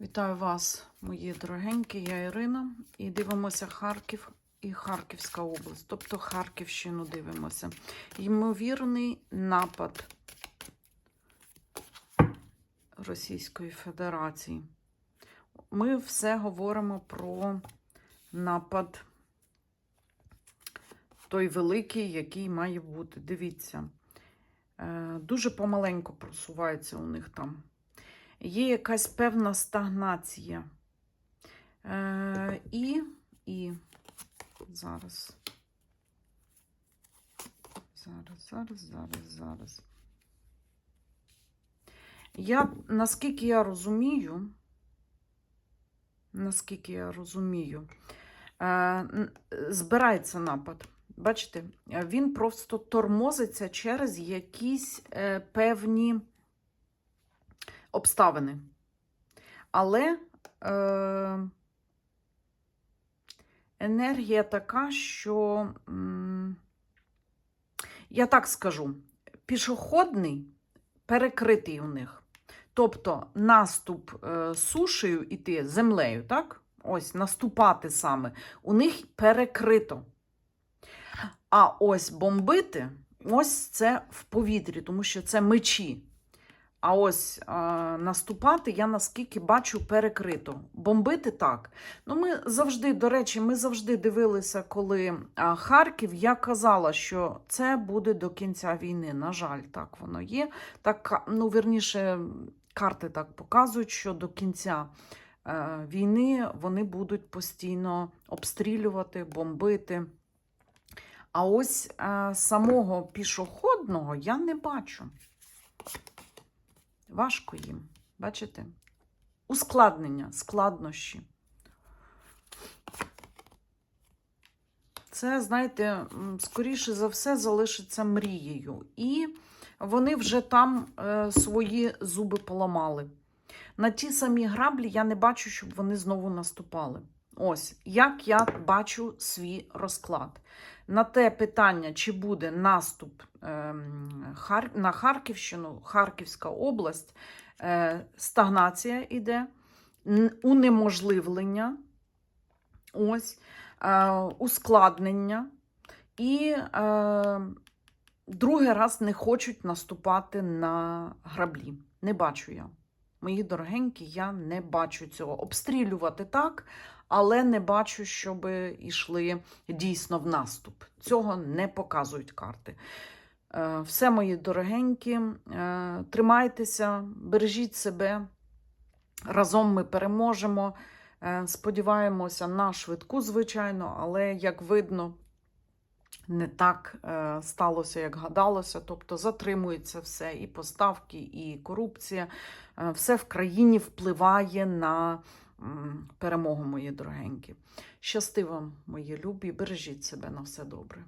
Вітаю вас, мої дорогенькі, я Ірина. І дивимося Харків і Харківська область, тобто Харківщину дивимося. Ймовірний напад Російської Федерації. Ми все говоримо про напад той великий, який має бути. Дивіться, е, дуже помаленько просувається у них там є якась певна стагнація. Е, і, і зараз. Зараз, зараз, зараз, зараз. Я, наскільки я розумію, наскільки я розумію, е, збирається напад. Бачите, він просто тормозиться через якісь е, певні обставини. Але е, енергія така, що, я так скажу, пішохідний перекритий у них. Тобто наступ е, сушею іти землею, так? Ось наступати саме, у них перекрито. А ось бомбити, ось це в повітрі, тому що це мечі. А ось а, наступати я наскільки бачу перекрито. Бомбити так. Ну, ми завжди, до речі, ми завжди дивилися, коли а, Харків. Я казала, що це буде до кінця війни. На жаль, так воно є. Так, ну, вірніше, карти так показують, що до кінця е, війни вони будуть постійно обстрілювати, бомбити. А ось е, самого пішохідного я не бачу. Важко їм. Бачите? Ускладнення, складнощі. Це, знаєте, скоріше за все, залишиться мрією. І вони вже там е, свої зуби поламали. На ті самі граблі я не бачу, щоб вони знову наступали. Ось, як я бачу свій розклад. На те питання, чи буде наступ ем, на Харківщину, Харківська область, е, стагнація іде, н- унеможливлення, ось, е, ускладнення. І е, другий раз не хочуть наступати на граблі. Не бачу я. Мої дорогенькі, я не бачу цього. Обстрілювати так, але не бачу, щоб йшли дійсно в наступ. Цього не показують карти. Е, Все, мої дорогенькі, е, тримайтеся, бережіть себе. Разом ми переможемо. Е, Сподіваємося на швидку, звичайно, але як видно, не так е, сталося, як гадалося. Тобто затримується все, і поставки, і корупція. Е, Все в країні впливає на перемогу, мої дорогенькі. Щасти вам, мої любі, бережіть себе на все добре.